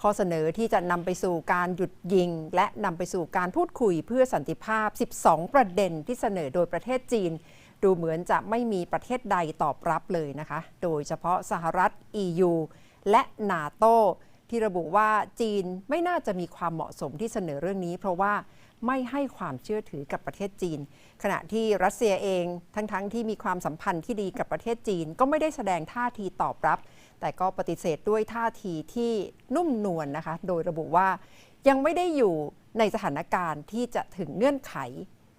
ข้อเสนอที่จะนำไปสู่การหยุดยิง และนำไปสู่การพูดคุยเพื่อสันติภาพ 12 ประเด็นที่เสนอโดยประเทศจีน ดูเหมือนจะไม่มีประเทศใดตอบรับเลยนะคะ โดยเฉพาะสหรัฐ EU และนาโตที่ระบุว่าจีนไม่น่าจะมีความเหมาะสมที่เสนอเรื่องนี้ เพราะว่า ไม่ให้ความเชื่อถือกับประเทศจีน ขณะที่รัสเซียเองทั้งๆทที่มีความสัมพันธ์ที่ดีกับประเทศจีน ก็ไม่ได้แสดงท่าทีตอบรับ แต่ก็ปฏิเสธด้วยท่าทีที่นุ่มนวลนนะคะ โดยระบุว่ายังไม่ได้อยู่ในสถานการณ์ที่จะถึงเงื่อนไข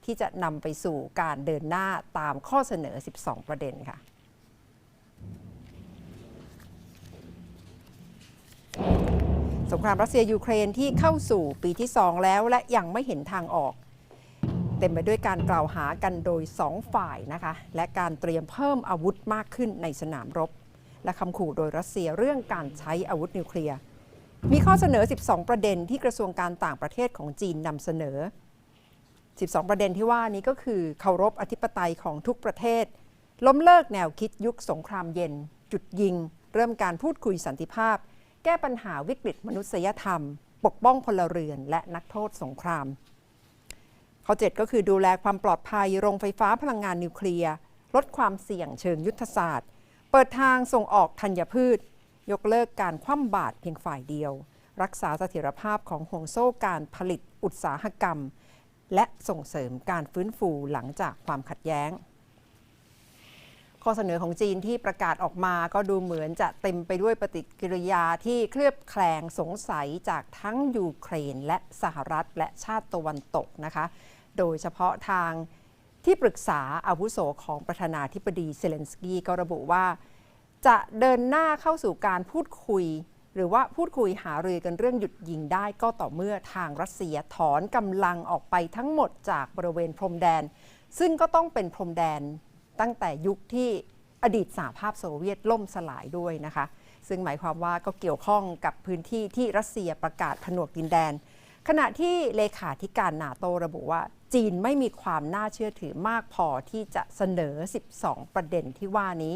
ที่จะนำไปสู่การเดินหน้าตามข้อเสนอ 12 ประเด็นค่ะ งครามรัสเซียยูเครนที่เข้าสู่ปีที่ 2 แล้วและยังไม่เห็นทางออก เต็มไปด้วยการกล่าวหากันโดย 2 ฝ่ายนะคะและการเตรียมเพิ่มอาวุธมากขึ้นในสนามรบ และคำขู่โดยรัสเซียเรื่องการใช้อาวุธนิวเคลียร์มีข้อเสนอ 12 ประเด็นที่กระทรวงการต่างประเทศของจีนนำเสนอ 12 ประเด็นที่ว่านี้ก็คือเคารพอธิปไตยของทุกประเทศ ล้มเลิกแนวคิดยุคสงครามเย็น จุดยิง เริ่มการพูดคุยสันติภาพ แก้ปัญหาวิกฤตมนุษยธรรม ปกป้องพลเรือน และนักโทษสงคราม ข้อ 7 ก็คือดูแลความปลอดภัยโรงไฟฟ้าพลังงานนิวเคลียร์ ลดความเสี่ยงเชิงยุทธศาสตร์ เปิดทางส่งออกธัญพืช ยกเลิกการคว่ำบาตรเพียงฝ่ายเดียว รักษาเสถียรภาพของห่วงโซ่การผลิตอุตสาหกรรม และส่งเสริมการฟื้นฟูหลังจากความขัดแย้ง ข้อเสนอของจีนที่ประกาศออกมาก็ดูเหมือนจะเต็มไปด้วยปฏิกิริยาที่เคลือบแคลงสงสัยจากทั้งยูเครน และสหรัฐ และชาติตะวันตกนะคะ โดยเฉพาะทางที่ปรึกษาอาวุโสของประธานาธิบดีเซเลนสกี้ก็ระบุว่า จะเดินหน้าเข้าสู่การพูดคุย หรือว่าพูดคุยหารือกันเรื่องหยุดยิงได้ก็ต่อเมื่อทางรัสเซียถอนกำลังออกไปทั้งหมดจากบริเวณพรมแดน ซึ่งก็ต้องเป็นพรมแดน ตั้งแต่ยุคที่อดีตสหภาพโซเวียตล่มสลายด้วยนะคะ ซึ่งหมายความว่าก็เกี่ยวข้องกับพื้นที่ที่รัสเซียประกาศผนวกดินแดน ขณะที่เลขาธิการนาโตระบุว่าจีนไม่มีความน่าเชื่อถือมากพอที่จะเสนอ 12 ประเด็นที่ว่านี้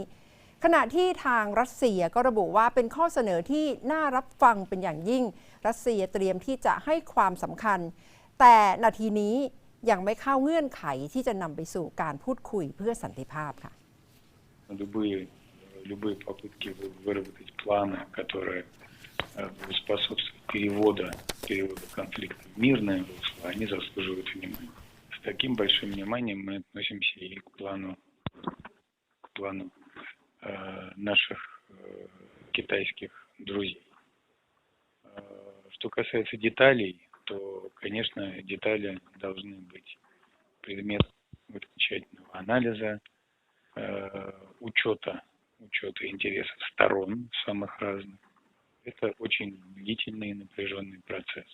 ขณะที่ทางรัสเซียก็ระบุว่าเป็นข้อเสนอที่น่ารับฟังเป็นอย่างยิ่ง รัสเซียเตรียมที่จะให้ความสำคัญ แต่นาทีนี้ ยังไม่เข้าเงื่อนไขที่จะนำไปสู่การพูดคุยเพื่อสันติภาพค่ะ любые, любые попытки вы- выработать планы, которые э, будут способствовать перевода, перевода конфликта в мирное русло, они заслуживают внимания. С таким большим вниманием мы относимся и к плану, к плану э, наших э, китайских друзей. Э, Что касается деталей, то, конечно, детали должны быть предметом окончательного анализа, э, учета, учета интересов сторон самых разных. Это очень длительный и напряженный процесс.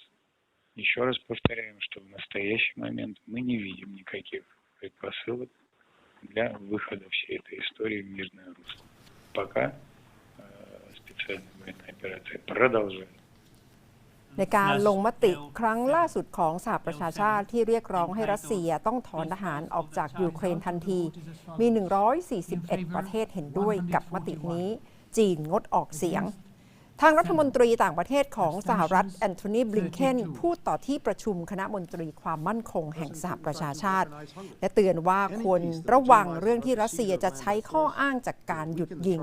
Еще раз повторяем, что в настоящий момент мы не видим никаких предпосылок для выхода всей этой истории в мирное русло. Пока э, специальная военная операция продолжается. ในการลงมติครั้งล่าสุดของสหประชาชาติที่เรียกร้องให้รัสเซียต้องถอนทหารออกจากยูเครนทันที มี 141 ประเทศเห็นด้วยกับมตินี้ จีนงดออกเสียง ทางรัฐมนตรีต่างประเทศของสหรัฐแอนโทนีบลิงเคนพูดต่อที่ประชุมคณะมนตรีความมั่นคงแห่งสหประชาชาติ และเตือนว่าควรระวังเรื่องที่รัสเซียจะใช้ข้ออ้างจากการหยุดยิง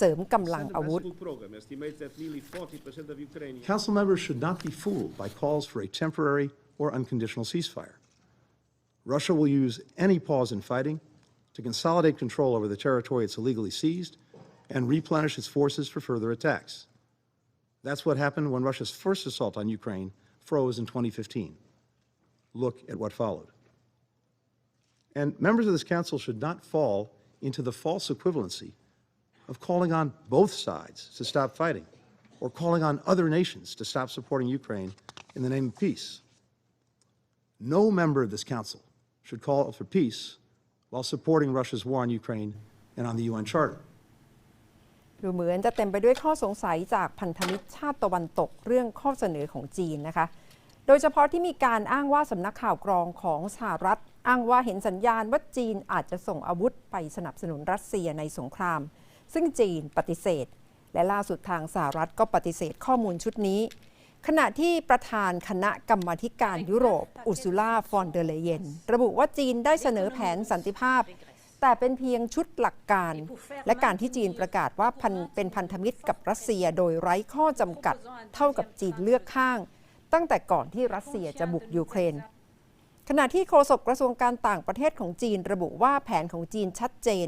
เสริมกำลังอาวุธ program estimates that nearly 40% of Ukrainians Council members should not be fooled by calls for a temporary or unconditional ceasefire. Russia will use any pause in fighting to consolidate control over the territory it's illegally seized and replenish its forces for further attacks. That's what happened when Russia's first assault on Ukraine froze in 2015. Look at what followed. And members of this council should not fall into the false equivalency of calling on both sides to stop fighting or calling on other nations to stop supporting Ukraine in the name of peace. No member of this council should call for peace while supporting Russia's war on Ukraine and on the UN Charter. ดูเหมือนจะเต็มไปด้วยข้อสงสัยจากพันธมิตรชาติตะวันตกเรื่องข้อเสนอของจีนนะคะ โดยเฉพาะที่มีการอ้างว่าสำนักข่าวกรองของสหรัฐ อ้างว่าเห็นสัญญาณว่าจีนอาจจะส่งอาวุธไปสนับสนุนรัสเซียในสงคราม ซึ่งจีนปฏิเสธ และล่าสุดทางสหรัฐก็ปฏิเสธข้อมูลชุดนี้ ขณะที่ประธานคณะกรรมาธิการยุโรป อุซุล่าฟอนเดอเลเยน ระบุว่าจีนได้เสนอแผนสันติภาพ แต่เป็นเพียงชุดหลักการ และการที่จีนประกาศว่าพันเป็นพันธมิตรกับรัสเซียโดยไร้ข้อจำกัด เท่ากับจีนเลือกข้าง ตั้งแต่ก่อนที่รัสเซียจะบุกยูเครนขณะที่โฆษกกระทรวงการต่างประเทศของจีนระบุว่าแผนของจีนชัดเจน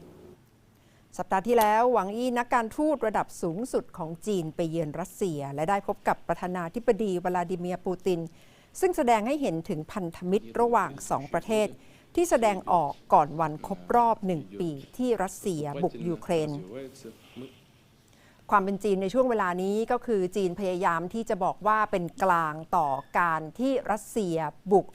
สัปดาห์ที่แล้วหวังอี้นักการทูตระดับสูงสุดของจีนไปเยือนรัสเซีย และได้พบกับประธานาธิบดีวลาดิเมียร์ปูติน ซึ่งแสดงให้เห็นถึงพันธมิตรระหว่างสองประเทศ ที่แสดงออกก่อนวันครบรอบหนึ่งปีที่รัสเซียบุกยูเครน ความเป็นจีนในช่วงเวลานี้ก็คือจีนพยายามที่จะบอกว่าเป็นกลางต่อการที่รัสเซียบุก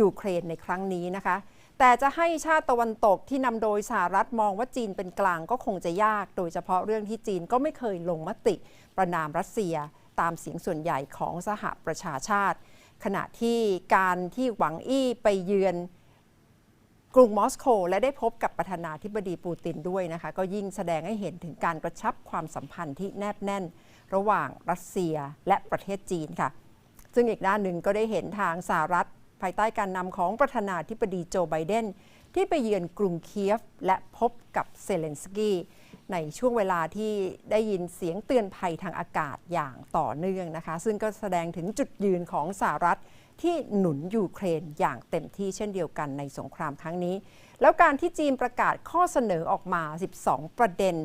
ยูเครนในครั้งนี้นะคะ แต่จะให้ชาติตะวันตกที่นำโดยสหรัฐมองว่าจีนเป็นกลางก็คงจะยาก โดยเฉพาะเรื่องที่จีนก็ไม่เคยลงมติ ประนามรัสเซียตามเสียงส่วนใหญ่ของสหประชาชาติ ขณะที่การที่หวังอี้ไปเยือนกรุงมอสโกและได้พบกับประธานาธิบดีปูตินด้วยนะคะ ก็ยิ่งแสดงให้เห็นถึงการกระชับความสัมพันธ์ที่แนบแน่น ระหว่างรัสเซียและประเทศจีนค่ะ ซึ่งอีกด้านหนึ่งก็ได้เห็นทางสหรัฐ ภายใต้การนำของประธานาธิบดีโจไบเดนที่ไปเยือนกรุงเคียฟ และพบกับเซเลนสกี้ในช่วงเวลาที่ได้ยินเสียงเตือนภัยทางอากาศอย่างต่อเนื่องนะคะ ซึ่งก็แสดงถึงจุดยืนของสหรัฐที่หนุนยูเครนอย่างเต็มที่เช่นเดียวกันในสงครามครั้งนี้ แล้วการที่จีนประกาศข้อเสนอออกมา 12 ประเด็น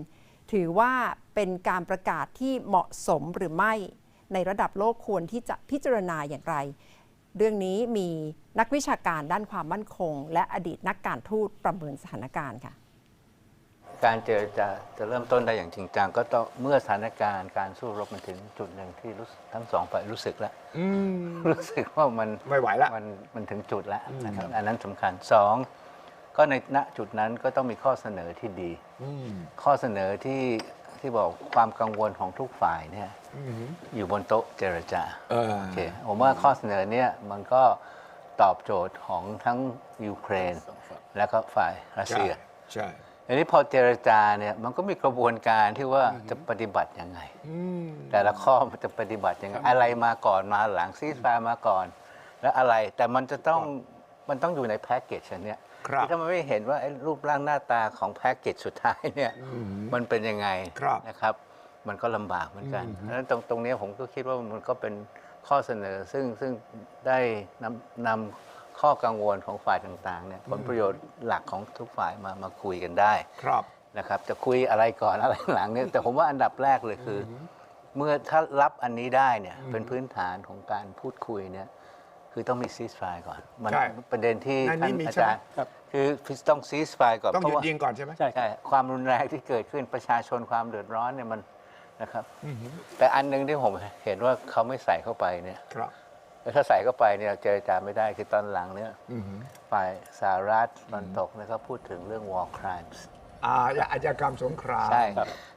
ถือว่าเป็นการประกาศที่เหมาะสมหรือไม่ ในระดับโลกควรที่จะพิจารณาอย่างไร เรื่องนี้มีนักวิชาการด้านความมั่นคง และอดีตนักการทูตประเมินสถานการณ์ค่ะ การเจรจาจะเริ่มต้นได้อย่างจริงจังก็ต้องเมื่อสถานการณ์การสู้รบมันถึงจุดหนึ่งที่รู้สึกทั้งสองฝ่ายรู้สึกแล้วอืมรู้สึกว่ามันไม่ไหวละมันมันถึงจุดแล้วนะครับอันนั้นสำคัญสองก็ในณจุดนั้นก็ต้องมีข้อเสนอที่ดีอืมข้อเสนอที่ ที่บอกความกังวลของทุกฝ่ายเนี่ยอืมอยู่บนโต๊ะเจรจาเออโอเคผมว่าข้อเสนอเนี่ยมันก็ตอบโจทย์ของทั้งยูเครน และก็ฝ่ายรัสใช่เซียใช่อันนี้พอเจรจาเนี่ยมันก็มีกระบวนการที่ว่าจะปฏิบัติยังไงอืมแต่ละข้อมันจะปฏิบัติยังไงอะไรมาก่อนมาหลังซีสแฟร์มาก่อน แล้วอะไรแต่มันจะต้องมันต้องอยู่ในแพ็กเกจอันเนี้ย ครับ ถ้ามันไม่เห็นว่าไอ้รูปร่างหน้าตาของแพ็กเกจสุดท้ายเนี่ยมันเป็นยังไงครับนะครับ มันก็ลำบากเหมือนกันเพราะฉะนั้นตรงตรงเนี้ยผมก็คิดว่ามันก็เป็นข้อเสนอซึ่งซึ่งได้นำนำข้อกังวลของฝ่ายต่างๆเนี่ยผลประโยชน์หลักของทุกฝ่ายมามาคุยกันได้ ครับ นะครับจะคุยอะไรก่อนอะไรหลังเนี่ยแต่ผมว่าอันดับแรกเลยคืออเมื่อถ้ารับอันนี้ได้เนี่ยเป็นพื้นฐานของการพูดคุยเนี่ย คือต้องมีซีสไฟก่อน มัใช่ประเด็นที่ในนี้ท่านมีอาใช่ไหมจารย์คือต้องซีสไฟก่อนต้องเพหยุราะดว่ายิงก่อนใช่ไหมใช่ความรุนแรงที่เกิดขึ้นประชาชนความเดือดร้อนเนี่ยมันนะครับแต่อันหนึงที่ผมเห็นว่าเขาไม่ใส่เข้าไปเนี่ยครับ แล้วถ้าใส่เข้าไปเนี่ยเจรจาไม่ได้คือตอนหลังเนี่ย อืมฝ่ายสหรัฐตะวันตกเนี่ยก็พูดถึงเรื่อง war crimes อาอาชญากรรมสงคราม ใช่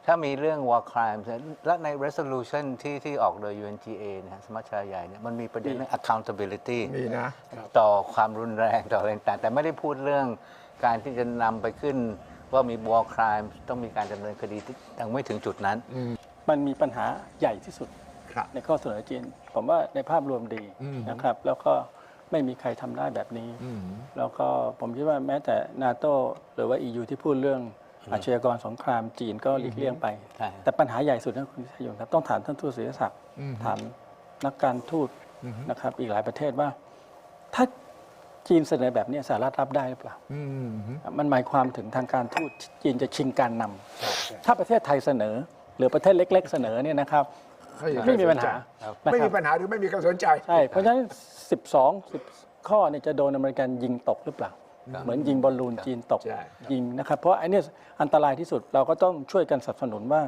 ถ้ามีเรื่อง war crimes เนี่ยและใน resolution ที่ที่ออกโดย UNGA นะฮะสมัชชาใหญ่เนี่ยมันมีประเด็นเรื่อง accountability มีนะ ต่อความรุนแรงต่ออะไรต่างๆแต่ไม่ได้พูดเรื่องการที่จะนำไปขึ้นว่ามี war crimes ต้องมีการดำเนินคดีที่ยังไม่ถึงจุดนั้น มันมีปัญหาใหญ่ที่สุดครับในข้อเสนอจีน ผมว่าในภาพรวมดีอืมนะครับ แล้วก็ ไม่มีใครทำได้แบบนี้อืมแล้วก็ผมคิดว่าแม้แต่นาโตหรือว่า EU ที่พูดเรื่องอาชญากรสงครามจีนก็หลีกเลี่ยงไปใช่แต่ปัญหาใหญ่สุดนะคุณชยงครับ ต้องถามท่านทูตศิริศักดิ์อืมถามนักการทูตอืมนะครับ อีกหลายประเทศว่า ถ้าจีนเสนอแบบนี้สหรัฐรับได้หรือเปล่าอืมมันหมายความถึงทางการทูตจีนจะชิงการนำถ้าประเทศไทยเสนอ หรือประเทศเล็ก ๆ เสนอเนี่ยนะครับ ไม่มีปัญหาไม่มีนะครับปัญหาหรือไม่มีการสนใจใช่เพราะฉะนั้น 12 10 ข้อเนี่ยจะโดนอเมริกันยิงตกหรือเปล่า เหมือนยิงบอลลูนจีนตกใช่ยิงนะครับ เพราะไอ้เนี่ยอันตรายที่สุดเราก็ต้องช่วยกันสนับสนุนว่า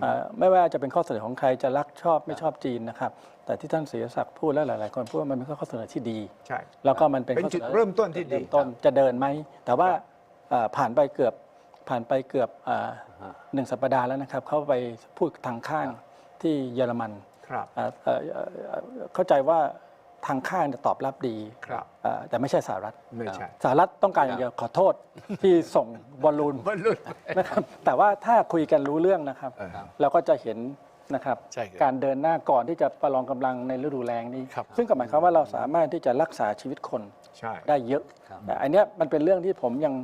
เอ่อไม่ว่าจะเป็นข้อเสนอของใครจะรักชอบไม่ชอบจีนนะครับ แต่ที่ท่านเสียศักดิ์พูดและหลาย ๆ คนพูดว่ามันเป็นข้อเสนอที่ดีใช่แล้วก็มันเป็นเป็นข้อสจุดอเริ่มต้นที่ดีเริ่มต้นจะเดินไหมแต่ว่าเอ่อผ่านไปเกือบผ่านไปเกือบเอ่อหนึ่งสัปดาห์แล้วนะครับ เขาไปพูดทางข้าง ที่เยอรมันครับเอ่อเอ่อเอ่อเอ่อเข้าใจว่าทางข้างเนี่ยตอบรับดีครับเอ่อแต่ไม่ใช่สหรัฐไม่ใช่สหรัฐต้องการอย่างเดียวขอโทษที่ส่งบอลลูนบอลลูนนะครับแต่ว่าถ้าคุยกันรู้เรื่องนะครับเออครับเราก็จะเห็นนะครับใช่ครับการเดินหน้าก่อนที่จะประลองกำลังในฤดูแล้งนี้ครับซึ่งก็หมายความว่าเราสามารถที่จะรักษาชีวิตคนใช่ได้เยอะแต่อันเนี้ยมันเป็นเรื่องที่ผมยัง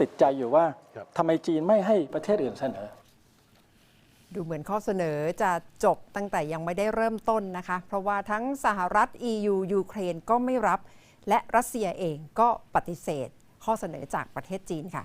ติดใจอยู่ว่าครับทำไมจีนไม่ให้ประเทศอื่นเสนอ ดูเหมือนข้อเสนอจะจบตั้งแต่ยังไม่ได้เริ่มต้นนะคะ เพราะว่าทั้งสหรัฐ EU ยูเครนก็ไม่รับ และรัสเซียเองก็ปฏิเสธ ข้อเสนอจากประเทศจีนค่ะ